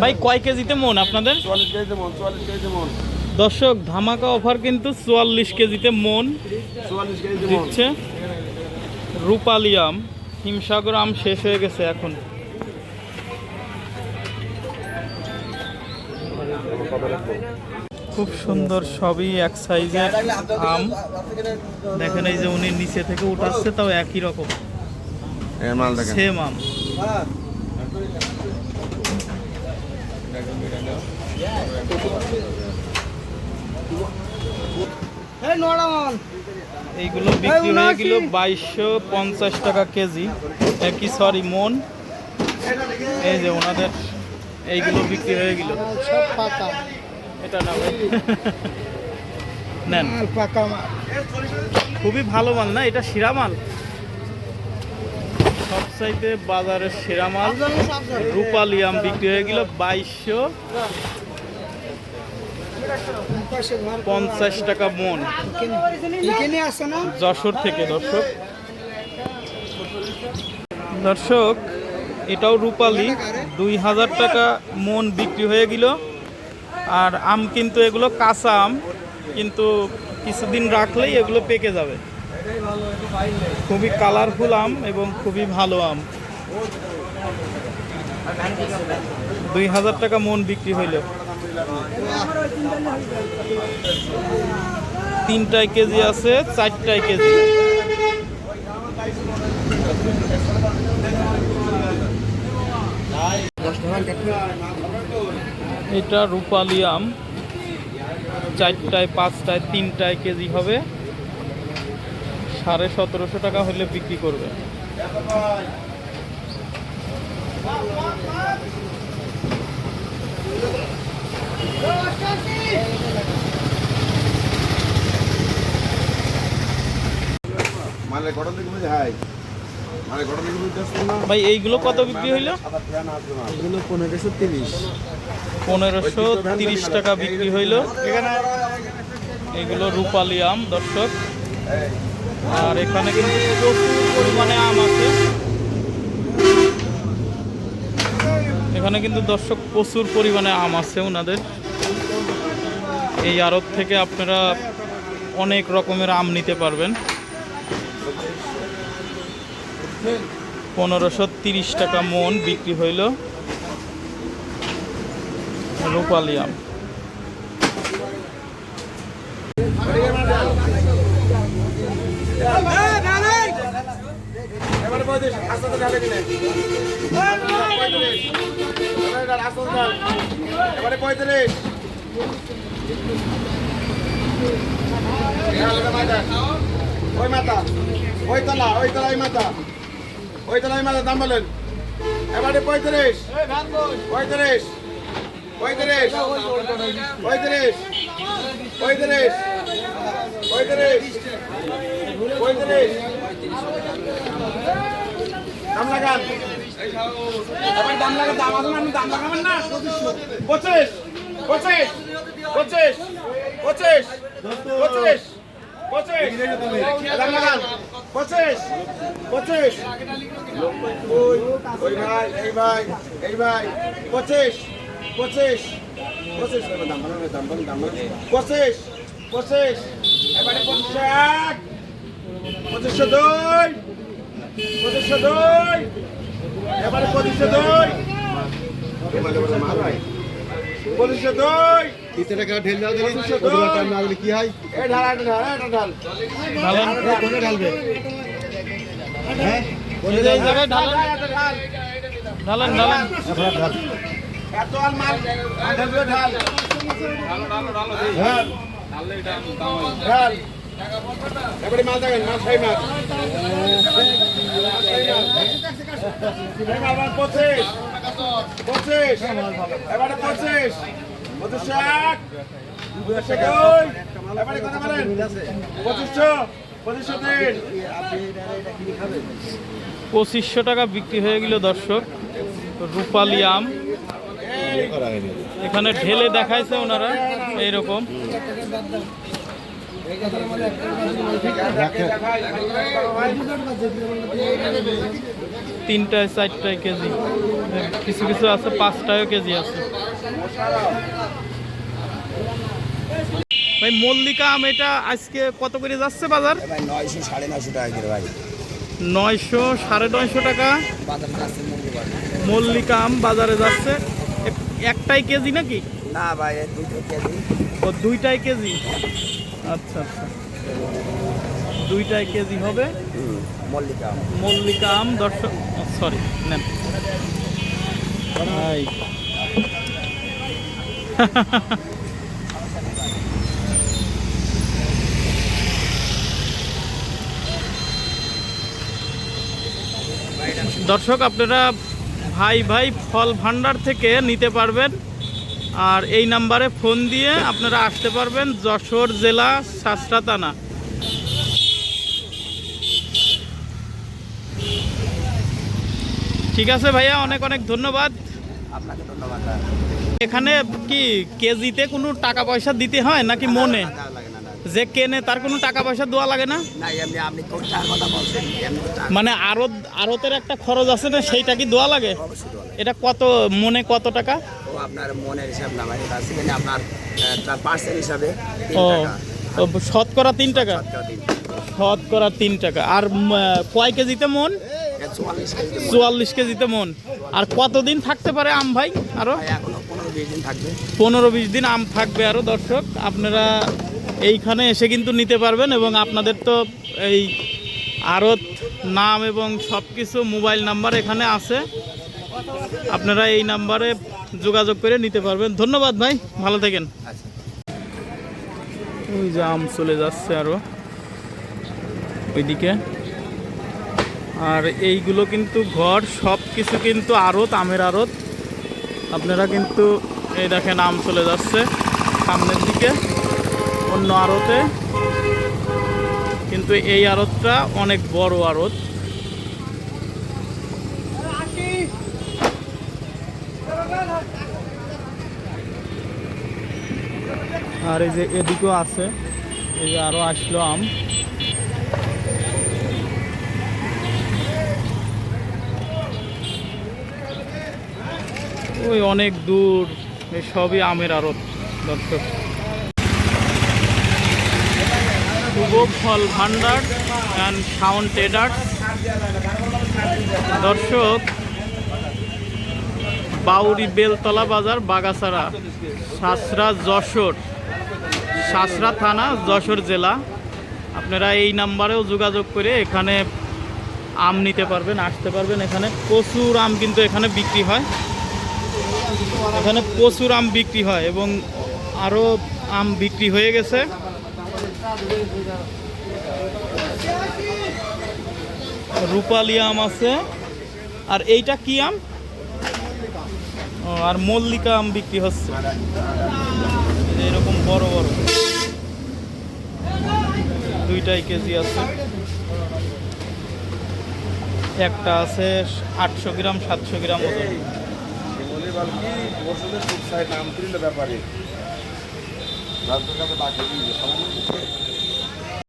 ভাই, কয় কেজিতে মন আপনাদের? দর্শক, ধামাকা অফার কিন্তু চুয়াল্লিশ কেজিতে মন দিচ্ছে। রূপালি আম, হিমসাগর আম শেষ হয়ে গেছে এখন। খুব সুন্দর, সবই এক সাইজের আম। দেখেন এই যে উনি নিচে থেকে উঠাচ্ছে, তাও একই রকম। মাল দেখেন। সেম আম। এইগুলো বিক্রি হয়ে গেল বাইশশো পঞ্চাশ টাকা কেজি। এ কি সরি মন। এই যে ওনাদের এইগুলো বিক্রি হয়ে গেল। সব পাকা। এটা না ভাই নেন পাকা মাল। খুবই ভালো মাল না? এটা শিরা মাল? সবচাইতে বাজারের সেরা মাল রূপালি আম বিক্রি হয়ে গেল বাইশশো পঞ্চাশ টাকা মন। যশোর থেকে দর্শক। দর্শক এটাও রূপালি। দুই হাজার টাকা মন বিক্রি হয়ে গেল। আর আম কিন্তু এগুলো কাঁচা আম কিন্তু কিছুদিন রাখলেই এগুলো পেকে যাবে। খুবই কালারফুল আম এবং খুবই ভালো আম। দুই হাজার টাকা মন বিক্রি হইল। তিনটায় কেজি আছে, চারটায় কেজি। এটা রূপালি আম। চারটায়, পাঁচটায়, তিনটায় কেজি হবে। সাড়ে সতেরোশো টাকা হলে বিক্রি করবে। মানে ভাই এইগুলো কত বিক্রি হইল? এগুলো পনেরোশো তিরিশ। পনেরোশো তিরিশ টাকা বিক্রি হইল। এগুলো রূপালি আম দর্শক। আর এখানে কিন্তু প্রচুর পরিমাণে আম আছে। এখানে কিন্তু দর্শক প্রচুর পরিমাণে আম আছে ওনাদের। এই আড়ত থেকে আপনারা অনেক রকমের আম নিতে পারবেন। পনেরোশো তিরিশ টাকা মন বিক্রি হইল। রূপালি আম। এবারে পঁয়ত্রিশ এবারে পঁয়ত্রিশ ওই মাথা ওই তলা ওই তলাই মাথা ওই তলাই দাম বলেন এবারে পঁয়ত্রিশ পঁয়ত্রিশ পঁয়ত্রিশ পঁয়ত্রিশ পঁয়ত্রিশ পঁয়ত্রিশ দাম লাগান এবার দাম লাগান দাম আসুন আপনি দাম লাগাবেন না পঁচিশ পঁচিশ পঁচিশ পঁচিশ পঁচিশ পঁচিশ দাম লাগান পঁচিশ পঁচিশ ওই ভাই এই ভাই এই ভাই পঁচিশ পঁচিশ পঁচিশ দাম দাম পঁচিশ পঁচিশ এবারে এক পঁচিশশো দুই। পঁচিশশো দুই। এবারে পঁচিশশো দুই। পঁচিশশো দুই। তিনশো টাকা ঢেল দিলি। না দিলে কি হয়? এ ঢাল এটা ঢাল এটা ঢাল। কোনে ঢালবে? হ্যাঁ? কোনে ঢালবে? জায়গায় ঢাল ঢালেন ঢালেন। এখন আর ঢাল। এত আর মাল ঢালবে ঢাল। হ্যাঁ। ঢাল। এবারে মাল দেখেন মাল খাই মাল। মাল পঁচিশ। পঁচিশ। এবারে পঁচিশ। পঁচিশ এক। পঁচিশশো এবারে কথা বলেন। পঁচিশশো পঁচিশশো তিন। পঁচিশশো টাকা বিক্রি হয়ে গেল দর্শক। রূপালি আম। এখানে ঢেলে দেখাইছে ওনারা এইরকম। তিনটায় চারটায় কেজি। কিছু কিছু আছে পাঁচটায়ও কেজি আছে। ভাই মল্লিকা আম এটা আজকে কত করে যাচ্ছে বাজার? নয়শো সাড়ে নয়শো টাকা করে ভাই। নয়শো সাড়ে নয়শো টাকা। মল্লিকা আম। বাজারে যাচ্ছে। এক- একটাই কেজি নাকি? না ভাই দুটো কেজি। ও দুইটাই কেজি? আচ্ছা আচ্ছা। দুইটাই কেজি হবে? মল্লিকা আম। মল্লিকা আম দর্শক সরি নেন। দর্শক আপনারা ভাই ভাই ফল ভান্ডার থেকে নিতে পারবেন। আর এই নাম্বারে ফোন দিয়ে আপনারা আসতে পারবেন যশোর জেলা থানা। ঠিক আছে ভাইয়া অনেক অনেক ধন্যবাদ। আপনাকে ধন্যবাদ এখানে কি কেজিতে কোনো টাকা পয়সা দিতে হয় নাকি মনে। যে কেনে তার কোনো টাকা পয়সা দেওয়া লাগে না? মানে আড়ত আড়তের একটা খরচ আছে না সেইটা কি দেওয়া লাগে। এটা কত মনে কত টাকা? আপনার মনের হিসাব না ভাই এটা সেখানে আপনার পার্সেন্ট হিসাবে ও শতকরা তিন টাকা? শতকরা তিন। টাকা। আর কয় কেজিতে মন? চুয়াল্লিশ কেজি মন। চুয়াল্লিশ কেজিতে মন। আর কতদিন থাকতে পারে আম ভাই আরও? ভাই এখনও পনেরো বিশ দিন থাকবে। পনেরো বিশ দিন আম থাকবে আরও দর্শক। আপনারা এইখানে এসে কিন্তু নিতে পারবেন এবং আপনাদের তো এই আরত নাম এবং সব কিছু মোবাইল নাম্বার এখানে আছে। আপনারা এই নাম্বারে যোগাযোগ করে নিতে পারবেন। ধন্যবাদ ভাই, ভালো থাকেন। ওই যে আম চলে যাচ্ছে আরও ওইদিকে। আর এইগুলো কিন্তু ঘর, সব কিছু কিন্তু আড়ত, আমের আড়ত। আপনারা কিন্তু এই দেখেন আম চলে যাচ্ছে সামনের দিকে, অন্য আড়তে। কিন্তু এই আড়তটা অনেক বড় আড়ত। আর এই যে এদিকেও আছে। এই যে আরও আসলো আম। ওই অনেক দূর, এই সবই আমের আড়ত, দর্শক। Phal Bhandar and sound traders দর্শক, বাউরি বেলতলা বাজার বাগাসারা সাসরা যশোর। সাসরা থানা, যশোর জেলা। আপনারা এই নাম্বারেও যোগাযোগ করে এখানে আম নিতে পারবেন, আসতে পারবেন। এখানে প্রচুর আম কিন্তু এখানে বিক্রি হয়। এখানে প্রচুর আম বিক্রি হয় এবং আরও আম বিক্রি হয়ে গেছে। রূপালি আম আছে। আর এইটা কি আম? আর মল্লিকা আম বিক্রি হচ্ছে। যে এরকম বড় বড়। দুইটাই কেজি আছে। একটা আছে আটশো গ্রাম, সাতশো গ্রাম ওজন। ব্যাপারে।